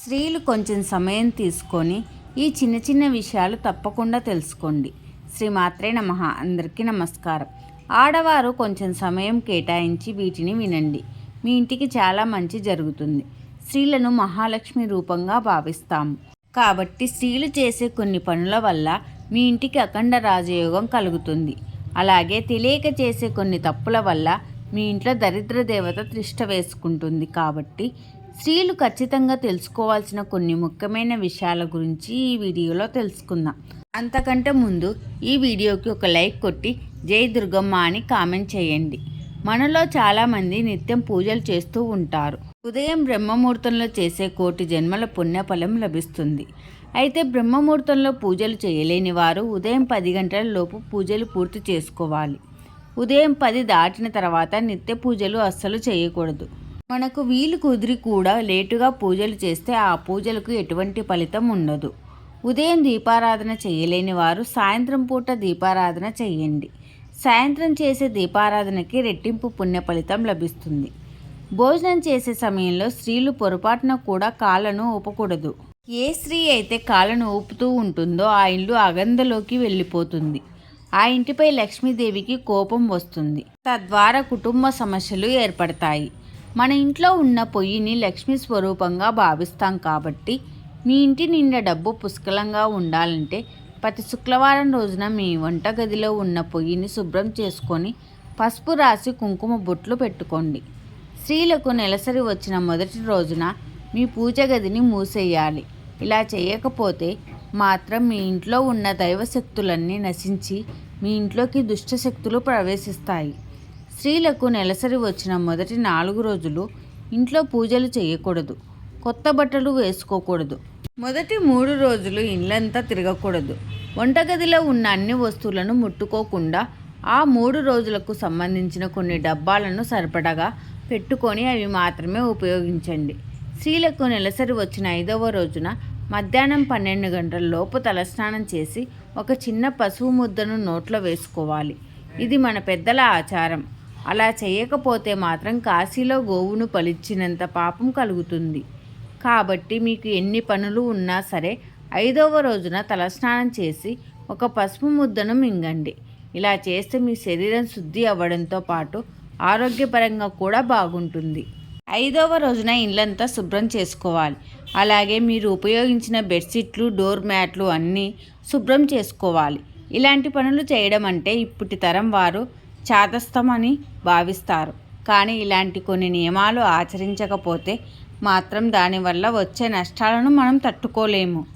స్త్రీలు కొంచెం సమయం తీసుకొని ఈ చిన్న చిన్న విషయాలు తప్పకుండా తెలుసుకోండి. శ్రీమాత్రే నమ. అందరికీ నమస్కారం. ఆడవారు కొంచెం సమయం కేటాయించి వీటిని వినండి. మీ ఇంటికి చాలా మంచి జరుగుతుంది. స్త్రీలను మహాలక్ష్మి రూపంగా భావిస్తాము. కాబట్టి స్త్రీలు చేసే కొన్ని పనుల వల్ల మీ ఇంటికి అఖండ రాజయోగం కలుగుతుంది. అలాగే తెలియక చేసే కొన్ని తప్పుల వల్ల మీ ఇంట్లో దరిద్ర దేవత త్రిష్ట వేసుకుంటుంది. కాబట్టి స్త్రీలు ఖచ్చితంగా తెలుసుకోవాల్సిన కొన్ని ముఖ్యమైన విషయాల గురించి ఈ వీడియోలో తెలుసుకుందాం. అంతకంటే ముందు ఈ వీడియోకి ఒక లైక్ కొట్టి జై దుర్గమ్మ అని కామెంట్ చేయండి. మనలో చాలామంది నిత్యం పూజలు చేస్తూ ఉంటారు. ఉదయం బ్రహ్మముహూర్తంలో చేసే కోటి జన్మల పుణ్యఫలం లభిస్తుంది. అయితే బ్రహ్మముహూర్తంలో పూజలు చేయలేని వారు ఉదయం పది గంటల లోపు పూజలు పూర్తి చేసుకోవాలి. ఉదయం పది దాటిన తర్వాత నిత్య పూజలు అస్సలు చేయకూడదు. మనకు వీలు కుదిరి కూడా లేటుగా పూజలు చేస్తే ఆ పూజలకు ఎటువంటి ఫలితం ఉండదు. ఉదయం దీపారాధన చేయలేని వారు సాయంత్రం పూట దీపారాధన చేయండి. సాయంత్రం చేసే దీపారాధనకి రెట్టింపు పుణ్య ఫలితం లభిస్తుంది. భోజనం చేసే సమయంలో స్త్రీలు పొరపాటున కూడా కాళ్ళను ఊపకూడదు. ఏ స్త్రీ అయితే కాళ్ళను ఊపుతూ ఉంటుందో ఆ ఇల్లు అగంధలోకి వెళ్ళిపోతుంది. ఆ ఇంటిపై లక్ష్మీదేవికి కోపం వస్తుంది. తద్వారా కుటుంబ సమస్యలు ఏర్పడతాయి. మన ఇంట్లో ఉన్న పొయ్యిని లక్ష్మీ స్వరూపంగా భావిస్తాం కాబట్టి మీ ఇంటి నిండా డబ్బు పుష్కలంగా ఉండాలంటే ప్రతి శుక్రవారం రోజున మీ వంటగదిలో ఉన్న పొయ్యిని శుభ్రం చేసుకొని పసుపు రాసి కుంకుమ బొట్లు పెట్టుకోండి. స్త్రీలకు నెలసరి వచ్చిన మొదటి రోజున మీ పూజ గదిని మూసేయాలి. ఇలా చేయకపోతే మాత్రం మీ ఇంట్లో ఉన్న దైవశక్తులన్నీ నశించి మీ ఇంట్లోకి దుష్టశక్తులు ప్రవేశిస్తాయి. స్త్రీలకు నెలసరి వచ్చిన మొదటి నాలుగు రోజులు ఇంట్లో పూజలు చేయకూడదు కొత్త బట్టలు వేసుకోకూడదు. మొదటి మూడు రోజులు ఇళ్ళంతా తిరగకూడదు. వంటగదిలో ఉన్న అన్ని వస్తువులను ముట్టుకోకుండా ఆ మూడు రోజులకు సంబంధించిన కొన్ని డబ్బాలను సరిపడగా పెట్టుకొని అవి మాత్రమే ఉపయోగించండి. స్త్రీలకు నెలసరి వచ్చిన ఐదవ రోజున మధ్యాహ్నం పన్నెండు గంటల లోపు తలస్నానం చేసి ఒక చిన్న పసుపు ముద్దను నోట్లో వేసుకోవాలి. ఇది మన పెద్దల ఆచారం. అలా చేయకపోతే మాత్రం కాశీలో గోవును పలిచ్చినంత పాపం కలుగుతుంది. కాబట్టి మీకు ఎన్ని పనులు ఉన్నా సరే ఐదవ రోజున తలస్నానం చేసి ఒక పసుపు ముద్దను మింగండి. ఇలా చేస్తే మీ శరీరం శుద్ధి అవ్వడంతో పాటు ఆరోగ్యపరంగా కూడా బాగుంటుంది. ఐదవ రోజున ఇళ్ళంతా శుభ్రం చేసుకోవాలి. అలాగే మీరు ఉపయోగించిన బెడ్షీట్లు డోర్ మ్యాట్లు అన్నీ శుభ్రం చేసుకోవాలి. ఇలాంటి పనులు చేయడం అంటే ఇప్పటి తరం వారు చాదస్తమని భావిస్తారు. కానీ ఇలాంటి కొన్ని నియమాలు ఆచరించకపోతే మాత్రం దానివల్ల వచ్చే నష్టాలను మనం తట్టుకోలేము.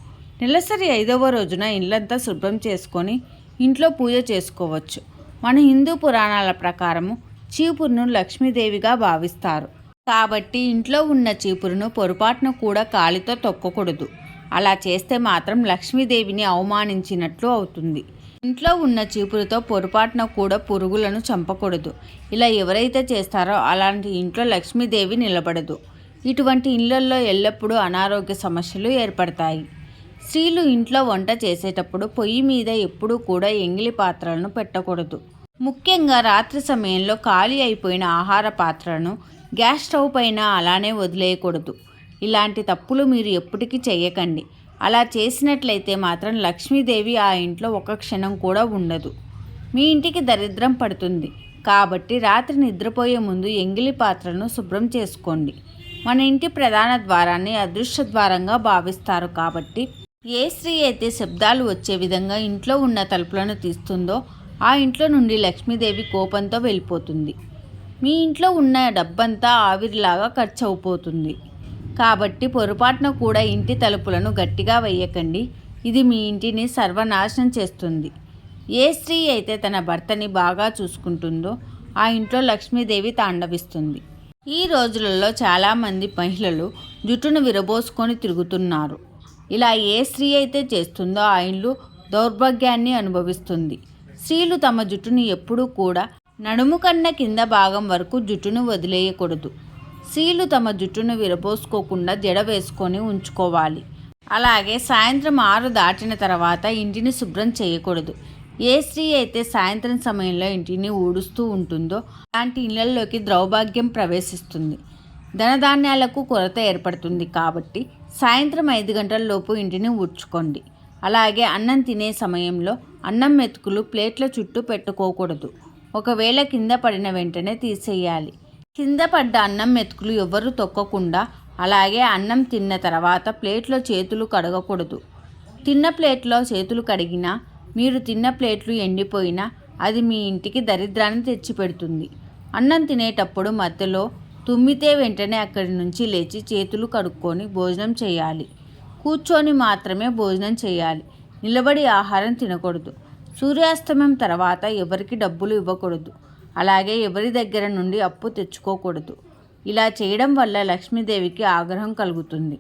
నెలసరి ఐదవ రోజున ఇల్లంతా శుభ్రం చేసుకొని ఇంట్లో పూజ చేసుకోవచ్చు. మన హిందూ పురాణాల ప్రకారము చీపురును లక్ష్మీదేవిగా భావిస్తారు. కాబట్టి ఇంట్లో ఉన్న చీపురును పొరపాటున కూడా కాలితో తొక్కకూడదు. అలా చేస్తే మాత్రం లక్ష్మీదేవిని అవమానించినట్లు అవుతుంది. ఇంట్లో ఉన్న చీపురుతో పొరపాటున కూడా పురుగులను చంపకూడదు. ఇలా ఎవరైతే చేస్తారో అలాంటి ఇంట్లో లక్ష్మీదేవి నిలబడదు. ఇటువంటి ఇళ్ళల్లో ఎల్లప్పుడూ అనారోగ్య సమస్యలు ఏర్పడతాయి. స్త్రీలు ఇంట్లో వంట చేసేటప్పుడు పొయ్యి మీద ఎప్పుడూ కూడా ఎంగిలి పాత్రలను పెట్టకూడదు. ముఖ్యంగా రాత్రి సమయంలో ఖాళీ అయిపోయిన ఆహార పాత్రలను గ్యాస్ స్టవ్ పైన అలానే వదిలేయకూడదు. ఇలాంటి తప్పులు మీరు ఎప్పటికీ చేయకండి. అలా చేసినట్లయితే మాత్రం లక్ష్మీదేవి ఆ ఇంట్లో ఒక క్షణం కూడా ఉండదు. మీ ఇంటికి దరిద్రం పడుతుంది. కాబట్టి రాత్రి నిద్రపోయే ముందు ఎంగిలి పాత్రను శుభ్రం చేసుకోండి. మన ఇంటి ప్రధాన ద్వారాన్ని అదృశ్య ద్వారంగా భావిస్తారు కాబట్టి ఏ స్త్రీ అయితే శబ్దాలు వచ్చే విధంగా ఇంట్లో ఉన్న తలుపులను తీస్తుందో ఆ ఇంట్లో నుండి లక్ష్మీదేవి కోపంతో వెళ్ళిపోతుంది. మీ ఇంట్లో ఉన్న డబ్బంతా ఆవిరిలాగా ఖర్చు అయిపోతుంది కాబట్టి పొరపాటున కూడా ఇంటి తలుపులను గట్టిగా వేయకండి. ఇది మీ ఇంటిని సర్వనాశనం చేస్తుంది. ఏ స్త్రీ అయితే తన భర్తని బాగా చూసుకుంటుందో ఆ ఇంట్లో లక్ష్మీదేవి తాండవిస్తుంది. ఈ రోజులలో చాలామంది మహిళలు జుట్టును విరబోసుకొని తిరుగుతున్నారు. ఇలా ఏ స్త్రీ అయితే చేస్తుందో ఆ ఇండ్లు దౌర్భాగ్యాన్ని అనుభవిస్తుంది. స్త్రీలు తమ జుట్టును ఎప్పుడూ కూడా నడుము కన్న కింద భాగం వరకు జుట్టును వదిలేయకూడదు. స్త్రీలు తమ జుట్టును విరబోసుకోకుండా జడ వేసుకొని ఉంచుకోవాలి. అలాగే సాయంత్రం ఆరు దాటిన తర్వాత ఇంటిని శుభ్రం చేయకూడదు. ఏ స్త్రీ అయితే సాయంత్రం సమయంలో ఇంటిని ఊడుస్తూ ఉంటుందో అలాంటి ఇళ్ళలోకి ద్రౌభాగ్యం ప్రవేశిస్తుంది. ధనధాన్యాలకు కొరత ఏర్పడుతుంది కాబట్టి సాయంత్రం ఐదు గంటల లోపు ఇంటిని ఊడ్చుకోండి. అలాగే అన్నం తినే సమయంలో అన్నం మెతుకులు ప్లేట్ల చుట్టూ పెట్టుకోకూడదు. ఒకవేళ కింద పడిన వెంటనే తీసేయాలి. కింద పడ్డ అన్నం మెతుకులు ఎవరు తొక్కకుండా అలాగే అన్నం తిన్న తర్వాత ప్లేట్లో చేతులు కడగకూడదు. తిన్న ప్లేట్లో చేతులు కడిగినా మీరు తిన్న ప్లేట్లు ఎండిపోయినా అది మీ ఇంటికి దరిద్రాన్ని తెచ్చిపెడుతుంది. అన్నం తినేటప్పుడు మధ్యలో తుమ్మితే వెంటనే అక్కడి నుంచి లేచి చేతులు కడుక్కొని భోజనం చేయాలి. కూర్చొని మాత్రమే భోజనం చేయాలి. నిలబడి ఆహారం తినకూడదు. సూర్యాస్తమయం తర్వాత ఎవరికి డబ్బులు ఇవ్వకూడదు. అలాగే ఎవరి దగ్గర నుండి అప్పు తెచ్చుకోకూడదు. ఇలా చేయడం వల్ల లక్ష్మీదేవికి ఆగ్రహం కలుగుతుంది.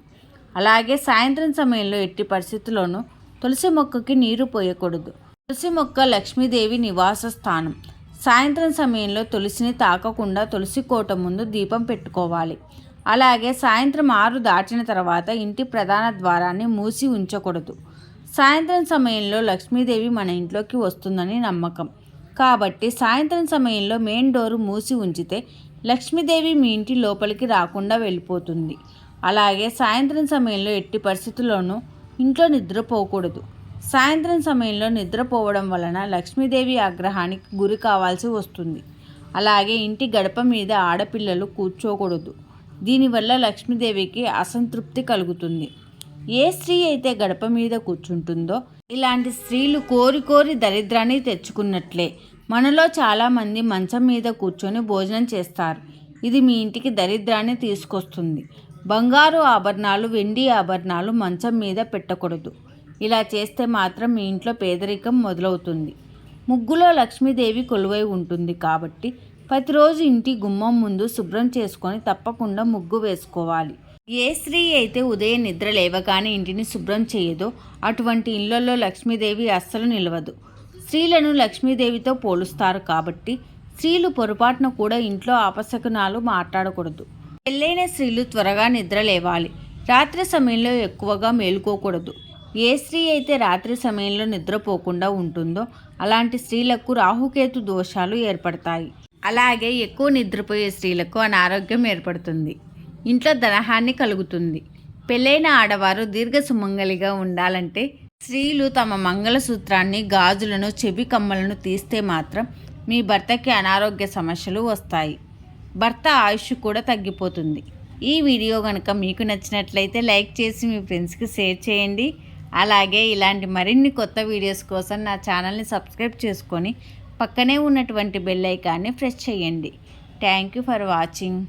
అలాగే సాయంత్రం సమయంలో ఎట్టి పరిస్థితుల్లోనూ తులసి మొక్కకి నీరు పోయకూడదు. తులసి మొక్క లక్ష్మీదేవి నివాస స్థానం. సాయంత్రం సమయంలో తులసిని తాకకుండా తులసి కోట ముందు దీపం పెట్టుకోవాలి. అలాగే సాయంత్రం ఆరు దాటిన తర్వాత ఇంటి ప్రధాన ద్వారాన్ని మూసి ఉంచకూడదు. సాయంత్రం సమయంలో లక్ష్మీదేవి మన ఇంట్లోకి వస్తుందని నమ్మకం. కాబట్టి సాయంత్రం సమయంలో మెయిన్ డోరు మూసి ఉంచితే లక్ష్మీదేవి మీ ఇంటి లోపలికి రాకుండా వెళ్ళిపోతుంది. అలాగే సాయంత్రం సమయంలో ఎట్టి పరిస్థితుల్లోనూ ఇంట్లో నిద్రపోకూడదు. సాయంత్రం సమయంలో నిద్రపోవడం వలన లక్ష్మీదేవి ఆగ్రహానికి గురి కావాల్సి వస్తుంది. అలాగే ఇంటి గడప మీద ఆడపిల్లలు కూర్చోకూడదు. దీనివల్ల లక్ష్మీదేవికి అసంతృప్తి కలుగుతుంది. ఏ స్త్రీ అయితే గడప మీద కూర్చుంటుందో ఇలాంటి స్త్రీలు కోరి కోరి దరిద్రాన్ని తెచ్చుకున్నట్లే. మనలో చాలామంది మంచం మీద కూర్చొని భోజనం చేస్తారు. ఇది మీ ఇంటికి దరిద్రాన్ని తీసుకొస్తుంది. బంగారు ఆభరణాలు వెండి ఆభరణాలు మంచం మీద పెట్టకూడదు. ఇలా చేస్తే మాత్రం మీ ఇంట్లో పేదరికం మొదలవుతుంది. ముగ్గులో లక్ష్మీదేవి కొలువై ఉంటుంది కాబట్టి ప్రతిరోజు ఇంటి గుమ్మం ముందు శుభ్రం చేసుకొని తప్పకుండా ముగ్గు వేసుకోవాలి. ఏ స్త్రీ అయితే ఉదయం నిద్ర లేవగానే ఇంటిని శుభ్రం చేయదో అటువంటి ఇళ్ళలో లక్ష్మీదేవి అస్సలు నిలవదు. స్త్రీలను లక్ష్మీదేవితో పోలుస్తారు కాబట్టి స్త్రీలు పొరపాటున కూడా ఇంట్లో ఆపశకునాలు మాట్లాడకూడదు. పెళ్ళైన స్త్రీలు త్వరగా నిద్ర లేవాలి. రాత్రి సమయంలో ఎక్కువగా మేలుకోకూడదు. ఏ స్త్రీ అయితే రాత్రి సమయంలో నిద్రపోకుండా ఉంటుందో అలాంటి స్త్రీలకు రాహుకేతు దోషాలు ఏర్పడతాయి. అలాగే ఎక్కువ నిద్రపోయే స్త్రీలకు అనారోగ్యం ఏర్పడుతుంది. ఇంట్లో ధనహాన్ని కలుగుతుంది. పెళ్ళైన ఆడవారు దీర్ఘ సుమంగలిగా ఉండాలంటే స్త్రీలు తమ మంగళసూత్రాన్ని గాజులను చెవి కమ్మలను తీస్తే మాత్రం మీ భర్తకి అనారోగ్య సమస్యలు వస్తాయి. భర్త ఆయుష్ కూడా తగ్గిపోతుంది. ఈ వీడియో కనుక మీకు నచ్చినట్లయితే లైక్ చేసి మీ ఫ్రెండ్స్కి షేర్ చేయండి. అలాగే ఇలాంటి మరిన్ని కొత్త వీడియోస్ కోసం నా ఛానల్ని సబ్స్క్రైబ్ చేసుకొని పక్కనే ఉన్నటువంటి బెల్ ఐకాన్ని ప్రెస్ చేయండి. Thank you for watching.